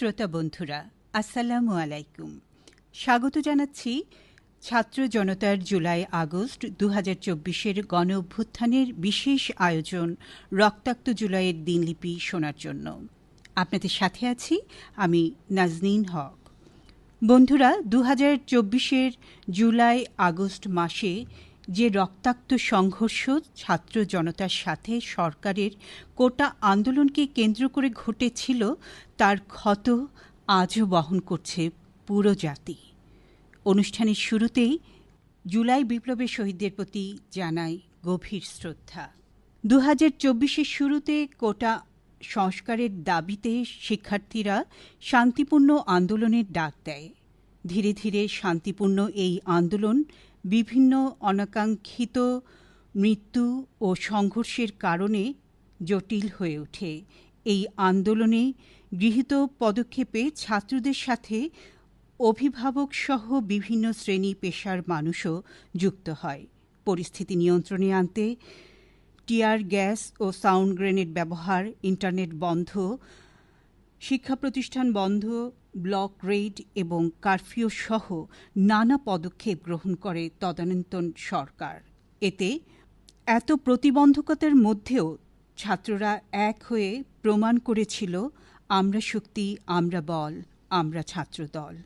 শ্রোতা বন্ধুরা, আসসালামু আলাইকুম। স্বাগত জানাচ্ছি ছাত্র জনতার জুলাই আগস্ট দু হাজার চব্বিশের গণ অভ্যুত্থানের বিশেষ আয়োজন রক্তাক্ত জুলাইয়ের দিনলিপি শোনার জন্য। আপনাদের সাথে আছি আমি নাজনীন হক। বন্ধুরা দু হাজার চব্বিশের জুলাই আগস্ট মাসে যে রক্তাক্ত সংঘর্ষ ছাত্র জনতার সাথে সরকারের কোটা আন্দোলনকে কেন্দ্র করে ঘটেছিল, তার ক্ষত আজও বহন করছে পুরো জাতি। অনুষ্ঠানের শুরুতেই জুলাই বিপ্লবের শহীদদের প্রতি জানাই গভীর শ্রদ্ধা। দু হাজার চব্বিশের শুরুতে কোটা সংস্কারের দাবিতে শিক্ষার্থীরা শান্তিপূর্ণ আন্দোলনের ডাক দেয়। ধীরে ধীরে শান্তিপূর্ণ এই আন্দোলন বিভিন্ন অনাকাঙ্ক্ষিত মৃত্যু ও সংঘর্ষের কারণে জটিল হয়ে ওঠে। এই আন্দোলনে গৃহীত পদক্ষেপে ছাত্রদের সাথে অভিভাবক সহ বিভিন্ন শ্রেণি পেশার মানুষও যুক্ত হয়। পরিস্থিতি নিয়ন্ত্রণে আনতে টিয়ার গ্যাস ও সাউন্ড গ্রেনেড ব্যবহার, ইন্টারনেট বন্ধ শিক্ষা প্রতিষ্ঠান বন্ধ ব্লক রেড এবং কারফিউ সহ নানা পদক্ষেপ গ্রহণ করে তদানীন্তন সরকার। এতে এত প্রতিবন্ধকতার মধ্যেও ছাত্ররা এক হয়ে প্রমাণ করেছিল, আমরা শক্তি, আমরা বল, আমরা ছাত্রদল।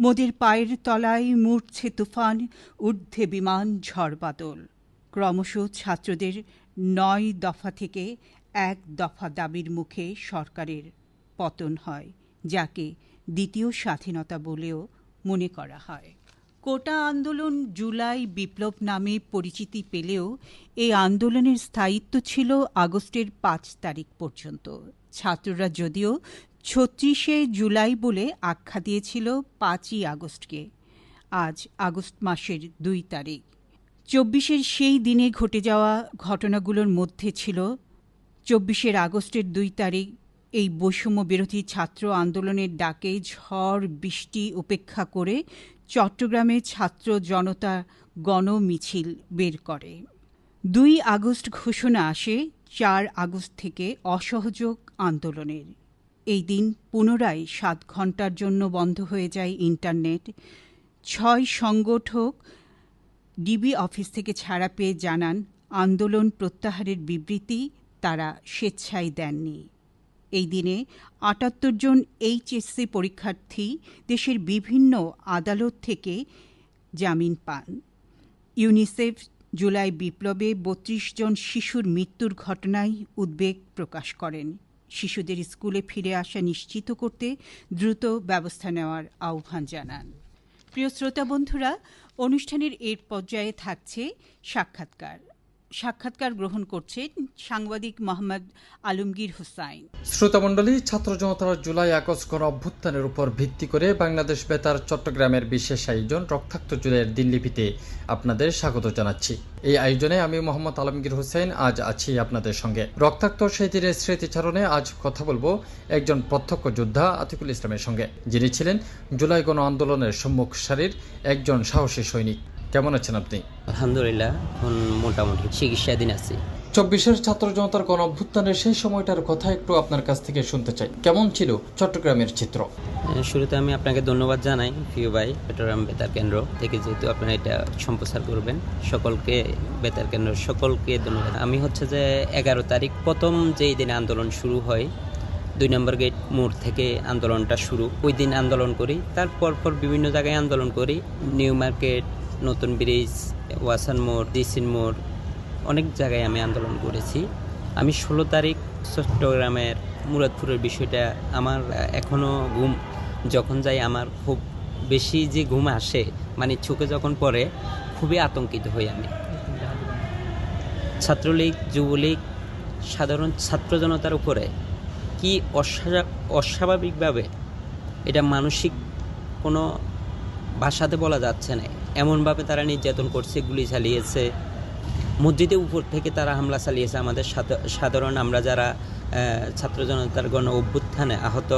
মোদের পায়ের তলায় মূর্ছে তুফান, ঊর্ধ্বে বিমান ঝড় বাদল। ক্রমশ ছাত্রদের নয় দফা থেকে এক দফা দাবির মুখে সরকারের পতন হয়, যাকে দ্বিতীয় স্বাধীনতা বলেও মনে করা হয়। কোটা আন্দোলন জুলাই বিপ্লব নামে পরিচিতি পেলেও এই আন্দোলনের স্থায়িত্ব ছিল আগস্টের পাঁচ তারিখ পর্যন্ত। ছাত্ররা যদিও ছত্রিশে জুলাই বলে আখ্যা দিয়েছিল পাঁচই আগস্টকে। আজ আগস্ট মাসের দুই তারিখ। চব্বিশের সেই দিনে ঘটে যাওয়া ঘটনাগুলোর মধ্যে ছিল চব্বিশের আগস্টের দুই তারিখ এই বৈষম্য বিরোধী ছাত্র আন্দোলনের ডাকে ঝড় বৃষ্টি উপেক্ষা করে চট্টগ্রামে ছাত্র জনতা গণ মিছিল বের করে। দুই আগস্ট ঘোষণা আসে চার আগস্ট থেকে অসহযোগ আন্দোলনের। এই দিন পুনরায় সাত ঘণ্টার জন্য বন্ধ হয়ে যায় ইন্টারনেট। ছয় সংগঠক ডিবি অফিস থেকে ছাড়া পেয়ে জানান, আন্দোলন প্রত্যাহারের বিবৃতি তারা স্বেচ্ছায় দেননি। এই দিনে আটাত্তর জন এইচএসসি পরীক্ষার্থী দেশের বিভিন্ন আদালত থেকে জামিন পান। ইউনিসেফ জুলাই বিপ্লবে বত্রিশ জন শিশুর মৃত্যুর ঘটনায় উদ্বেগ প্রকাশ করেন। শিশুদের স্কুলে ফিরে আসা নিশ্চিত করতে দ্রুত ব্যবস্থা নেওয়ার আহ্বান জানান। প্রিয় শ্রোতা বন্ধুরা, অনুষ্ঠানের এর পর্যায়ে থাকছে সাক্ষাৎকার। সাক্ষাৎকার গ্রহণ করছেন সাংবাদিক মোহাম্মদ আলমগীর হুসাইন। শ্রোতামণ্ডলী, ছাত্র জনতার জুলাই আগস্ট গণ অভ্যুত্থানের উপর ভিত্তি করে বাংলাদেশ বেতার চট্টগ্রামের বিশেষ আয়োজন রক্তাক্ত জুলাইয়ের দিল্লিপিতে আপনাদের স্বাগত জানাচ্ছি। এই আয়োজনে আমি মোহাম্মদ আলমগীর হোসেন আজ আছি আপনাদের সঙ্গে। রক্তাক্ত সেই দিনের স্মৃতিচারণে আজ কথা বলব একজন প্রত্যক্ষ যোদ্ধা আতিকুল ইসলামের সঙ্গে, যিনি ছিলেন জুলাই গণ আন্দোলনের সম্মুখ সারির একজন সাহসী সৈনিক। কেমন আছেন আপনি? আলহামদুলিল্লাহ এখন মোটামুটি চিকিৎসাধীন আছি। চব্বিশের ছাত্র জনতার গণ অভ্যুত্থানের সেই সময়টার কথা একটু আপনার কাছ থেকে শুনতে চাই। কেমন ছিল চট্টগ্রামের চিত্র? শুরুতে আমি আপনাকে ধন্যবাদ জানাই প্রিয় ভাই চট্টগ্রাম বেতার কেন্দ্র থেকে যেহেতু আপনারা এটা সম্প্রচার করবেন সকলকে বেতার কেন্দ্র সকলকে ধন্যবাদ। আমি হচ্ছে যে এগারো তারিখ প্রথম যেই দিনে আন্দোলন শুরু হয় দুই নম্বর গেট মোড় থেকে আন্দোলনটা শুরু। ওই দিন আন্দোলন করি তারপর পর বিভিন্ন জায়গায় আন্দোলন করি নিউ মার্কেট নতুন ব্রিজ, ওয়াসান মোড় ডিসিন মোড়, অনেক জায়গায় আমি আন্দোলন করেছি। আমি ষোলো তারিখ চট্টগ্রামের মুরাদপুরের বিষয়টা আমার এখনও ঘুম, যখন যাই আমার খুব বেশি যে ঘুম আসে মানে চোখে যখন পড়ে, খুবই আতঙ্কিত হই আমি। ছাত্রলীগ, যুবলীগ, সাধারণ ছাত্র জনতার উপরে কি অস্বাভাবিকভাবে এটা মানসিক কোনো ভাষাতে বলা যাচ্ছে না। এমনভাবে তারা নির্যাতন করছে, গুলি চালিয়েছে। মসজিদের উপর থেকে তারা হামলা চালিয়েছে আমাদের সাধারণ আমরা যারা ছাত্র জনতার গণ অভ্যুত্থানে আহত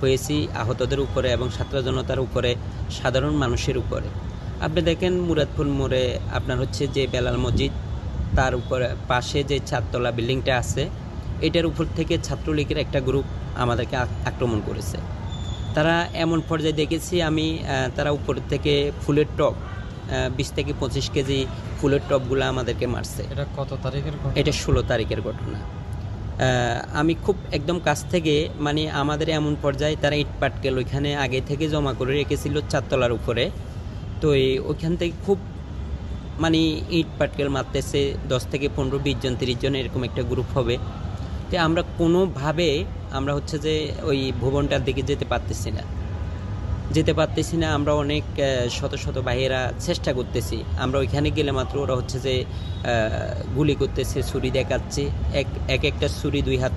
হয়েছি, আহতদের উপরে এবং ছাত্র জনতার উপরে, সাধারণ মানুষের উপরে। আপনি দেখেন মুরাদপুর মোড়ে আপনার হচ্ছে যে বেলাল মসজিদ, তার উপরে পাশে যে চারতলা বিল্ডিংটা আছে, এটার উপর থেকে ছাত্রলীগের একটা গ্রুপ আমাদেরকে আক্রমণ করেছে। তারা এমন পর্যায়ে দেখেছি আমি তারা উপর থেকে ফুলের টপ বিশ থেকে পঁচিশ কেজি ফুলের টপগুলো আমাদেরকে মারছে। এটা কত তারিখের এটা ষোলো তারিখের ঘটনা। আমি খুব একদম কাছ থেকে মানে আমাদের এমন পর্যায়ে তারা ইট পাটকেল ওইখানে আগে থেকে জমা করে রেখেছিল চারতলার উপরে। তো এই ওইখান থেকে খুব মানে ইট পাটকেল মারতেছে দশ থেকে পনেরো বিশ জন তিরিশ জন এরকম একটা গ্রুপ হবে। তো আমরা কোনোভাবে আমরা হচ্ছে যে ওই ভবনটার দিকে যেতে পারতেছি না। যেতে পারতেছি না, আমরা অনেক শত শত ভাইয়েরা চেষ্টা করতেছি। আমরা ওইখানে গেলে মাত্র ওরা হচ্ছে যে গুলি করতেছে, ছুরি দেখাচ্ছে। এক এক একটা ছুরি দুই হাত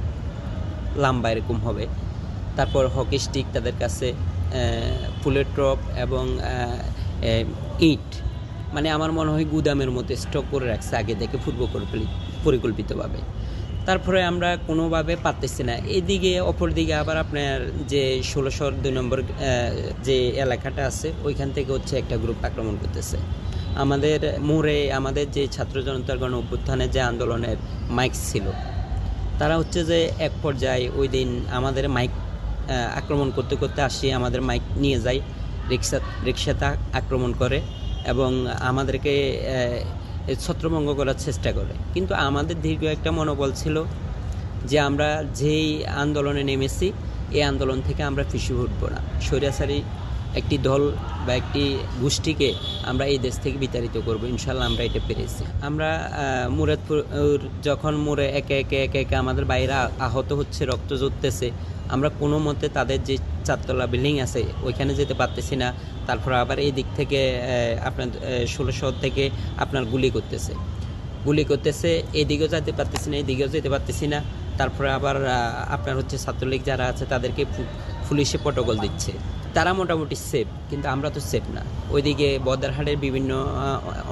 লম্বা এরকম হবে। তারপর হকি স্টিক তাদের কাছে ফুলের ট্রপ এবং ইট। মানে আমার মনে হয় গুদামের মধ্যে স্টক করে রাখছে আগে থেকে পরিকল্পি- পরিকল্পিতভাবে। তারপরে আমরা কোনোভাবে পারতেছি না। এদিকে, অপরদিকে আবার আপনার যে ষোলোশোর দুই নম্বর যে এলাকাটা আছে, ওইখান থেকে হচ্ছে একটা গ্রুপ আক্রমণ করতেছে। আমাদের মোড়ে আমাদের যে ছাত্র জনতার গণ অভ্যুত্থানের যে আন্দোলনের মাইক ছিল, তারা হচ্ছে যে এক পর্যায়ে ওই দিন আমাদের মাইক আক্রমণ করতে করতে আসি, আমাদের মাইক নিয়ে যায়, রিক্সা রিক্সাতে আক্রমণ করে এবং আমাদেরকে ছত্রভঙ্গ করার চেষ্টা করে। কিন্তু আমাদের দীর্ঘ একটা মনোবল ছিল যে আমরা যেই আন্দোলনে নেমেছি এই আন্দোলন থেকে আমরা পিছু উঠবো না। স্বৈরাচারী একটি দল বা একটি গোষ্ঠীকে আমরা এই দেশ থেকে বিতাড়িত করব। ইনশাল্লাহ আমরা এটা পেরেছি। আমরা মুরাদপুর যখন মোড়ে একে একে একে একে আমাদের বাইরে আহত হচ্ছে, রক্ত ঝরতেছে, আমরা কোনো মতে তাদের যে চারতলা বিল্ডিং আছে, ওইখানে যেতে পারতেছি না। তারপর আবার এই দিক থেকে আপনার ষোলোশো থেকে আপনার গুলি করতেছে। গুলি করতেছে, এদিকেও যেতে পারতেছি না, এদিকেও যেতে পারতেছি না। তারপরে আবার আপনার হচ্ছে ছাত্রলীগ যারা আছে, তাদেরকে পুলিশে প্রটোকল দিচ্ছে। তারা মোটামুটি সেফ কিন্তু আমরা তো সেফ না। ওইদিকে বদারহাটের বিভিন্ন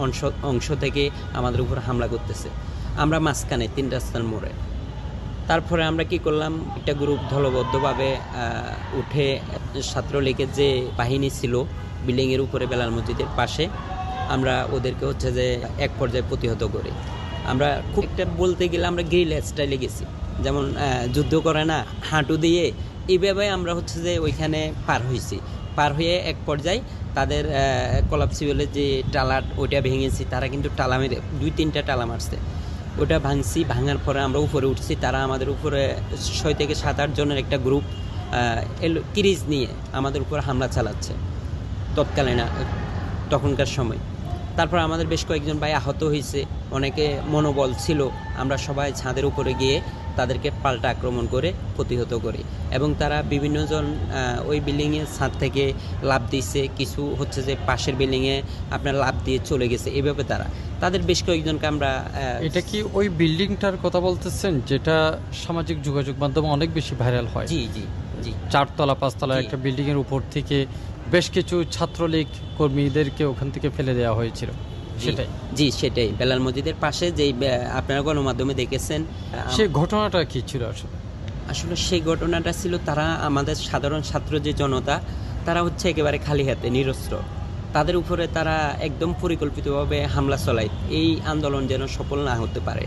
অংশ অংশ থেকে আমাদের উপর হামলা করতেছে। আমরা মাঝখানে, তিন রাস্তার মোড়ে। তারপরে আমরা কি করলাম? একটা গ্রুপ দলবদ্ধভাবে উঠে ছাত্রলীগের যে বাহিনী ছিল, বিল্ডিংয়ের উপরে বেলাল মসজিদের পাশে, আমরা ওদেরকে হচ্ছে যে এক পর্যায়ে প্রতিহত করি। আমরা খুব একটা বলতে গেলে আমরা গ্রিল স্টাইলে গেছি। যেমন যুদ্ধ করে না, হাঁটু দিয়ে এইভাবে আমরা হচ্ছে যে ওইখানে পার হয়েছি। পার হয়ে এক পর্যায়ে তাদের কলাপসিবলের যে টালাট ওইটা ভেঙেছি। তারা কিন্তু টালা মেরে, দুই, তিনটা টালা মারছে। ওটা ভাঙছি, ভাঙার পরে আমরা উপরে উঠছি। তারা আমাদের উপরে ছয় থেকে সাত, আট জনের একটা গ্রুপ কিরিজ নিয়ে আমাদের উপর হামলা চালাচ্ছে তৎকালীন তখনকার সময়। তারপর আমাদের বেশ কয়েকজন ভাই আহত হয়েছে। অনেকে মনোবল ছিল। আমরা সবাই ছাদের উপরে গিয়ে তাদেরকে পাল্টা আক্রমণ করে প্রতিহত করে। এবং তারা বিভিন্নজন ওই বিল্ডিংয়ের ছাদ থেকে লাভ দিচ্ছে কিছু হচ্ছে যে পাশের বিল্ডিংয়ে আপনার লাভ দিয়ে চলে গেছে। এভাবে তারা তাদের বেশ কয়েকজনকে আমরা এটা কি ওই বিল্ডিংটার কথা বলতেছেন? যেটা সামাজিক যোগাযোগ মাধ্যমে অনেক বেশি ভাইরাল হয়। জি জি জি। চারতলা পাঁচতলা একটা বিল্ডিংয়ের উপর থেকে বেশ কিছু ছাত্রলীগ কর্মীদেরকে ওখান থেকে ফেলে দেওয়া হয়েছিল। সেটাই। জি সেটাই। বেলাল মসজিদের পাশে যেই আপনারা গণমাধ্যমে দেখেছেন সে ঘটনাটা কি ছিল আসলে? আসলে সেই ঘটনাটা ছিল তারা আমাদের সাধারণ ছাত্র যে জনতা তারা হচ্ছে একেবারে খালি হাতে নিরস্ত্র। তাদের উপরে তারা একদম পরিকল্পিতভাবে হামলা চলায়। এই আন্দোলন যেন সফল না হতে পারে।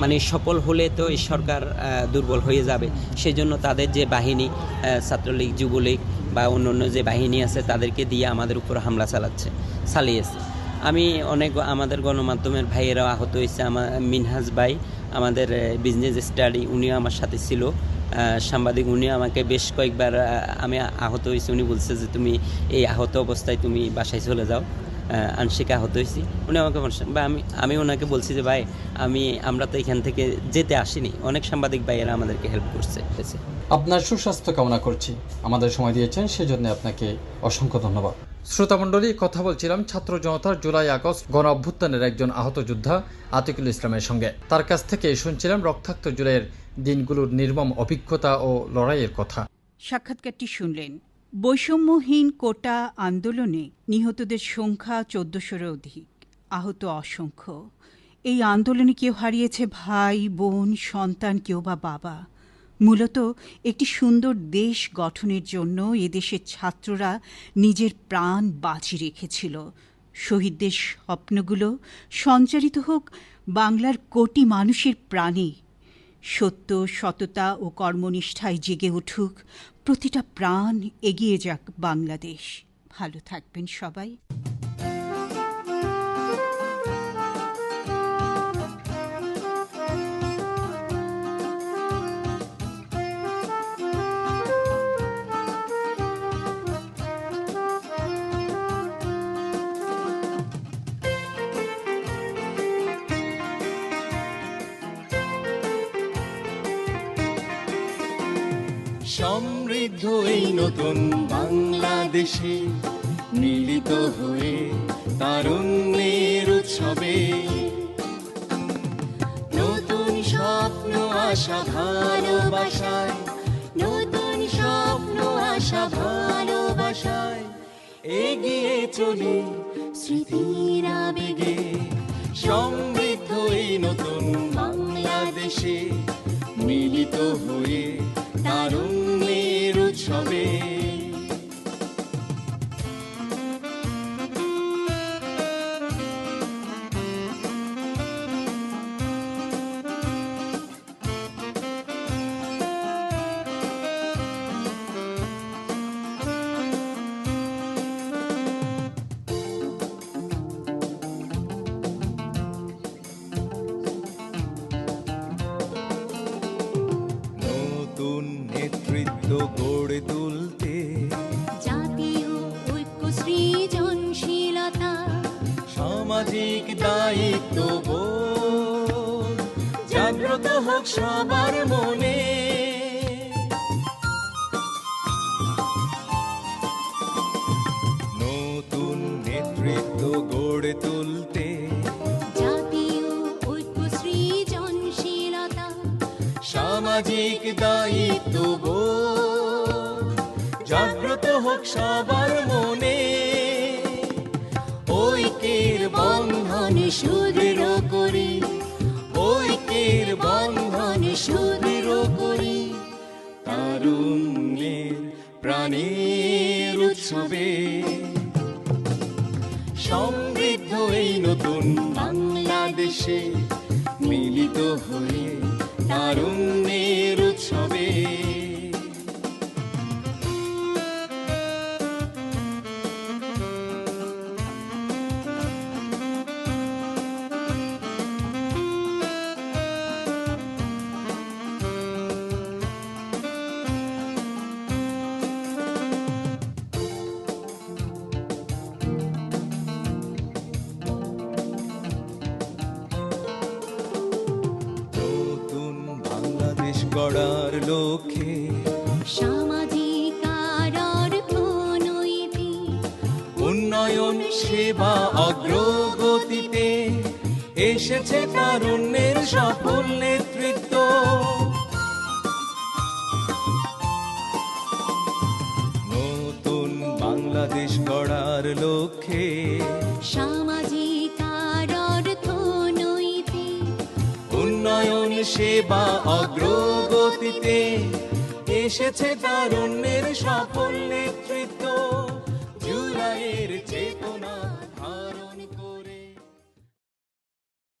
মানে সফল হলে তো এই সরকার দুর্বল হয়ে যাবে। সেই জন্য তাদের যে বাহিনী ছাত্রলীগ যুবলীগ বা অন্য অন্য যে বাহিনী আছে তাদেরকে দিয়ে আমাদের উপর হামলা চালাচ্ছে চালিয়েছে। আমি অনেক আমাদের গণমাধ্যমের ভাইয়েরাও আহত হয়েছে আমার মিনহাজ ভাই, আমাদের বিজনেস স্টাডি উনিও আমার সাথে ছিল। সাংবাদিক উনি আমাকে বেশ কয়েকবার আমি আহত হয়েছি। উনি বলছে যে, তুমি এই আহত অবস্থায় তুমি বাসায় চলে যাও। আংশিক আহত হয়েছি। উনি আমাকে বলছেন বা আমি আমি ওনাকে বলছি যে, ভাই, আমি, আমরা তো এখান থেকে যেতে আসিনি। অনেক সাংবাদিক ভাইয়েরা আমাদেরকে হেল্প করছে। আপনার সুস্বাস্থ্য কামনা করছি। আমাদের সময় দিয়েছেন, সেজন্য আপনাকে অসংখ্য ধন্যবাদ। শ্রোতামণ্ডলী, কথা বলছিলাম ছাত্র জনতার জুলাই আগস্ট গণ অভ্যুত্থানের একজন আহত যোদ্ধা আতিকুল ইসলামের সঙ্গে। তার কাছ থেকে শুনছিলাম রক্তাক্ত জুলাইয়ের দিনগুলোর নির্মম অভিজ্ঞতা ও লড়াইয়ের কথা। সাক্ষাৎকারটি শুনলেন। বৈষম্যহীন কোটা আন্দোলনে নিহতদের সংখ্যা চোদ্দশোর অধিক। আহত অসংখ্য। এই আন্দোলনে কেউ হারিয়েছে ভাই, বোন, সন্তান, কেউ বা বাবা। মূলত একটি সুন্দর দেশ গঠনের জন্য এদেশের ছাত্ররা নিজের প্রাণ বাজি রেখেছিল। শহীদদের স্বপ্নগুলো সঞ্চারিত হোক বাংলার কোটি মানুষের প্রাণে। সত্য, সততা ও কর্মনিষ্ঠায় জেগে উঠুক প্রতিটা প্রাণ এগিয়ে যাক বাংলাদেশ। ভালো থাকবেন সবাই। সমৃদ্ধ এই নতুন বাংলাদেশে, মিলিত হয়ে তারুণ্যের উৎসবে। নতুন স্বপ্ন, আশা, ভালোবাসায়। নতুন স্বপ্ন, আশা, ভালোবাসায়। এগিয়ে চলি স্মৃতির আবেগে। সমৃদ্ধ এই নতুন বাংলাদেশে, মিলিত হয়ে সামাজিক দায়িত্ব জাগ্রত হোক সবার মনে। নতুন নেতৃত্ব গড়ে তুলতে। সামাজিক দায়িত্ব জাগ্রত হোক সবার মনে। সুদৃঢ় করি। ঐক্যের বন্ধন সুদৃঢ় করি। তারুণ্যের প্রাণের উৎসবে। সমৃদ্ধ এই নতুন বাংলাদেশে মিলিত হয়ে তারুণ্যের এসেছে তারুণ্যের সফল নেতৃত্ব। নতুন বাংলাদেশ গড়ার লক্ষ্যে সামাজিক আর অর্থনৈতিক উন্নয়ন সেবা অগ্রগতিতে এসেছে তারুণ্যের সফল নেতৃত্ব।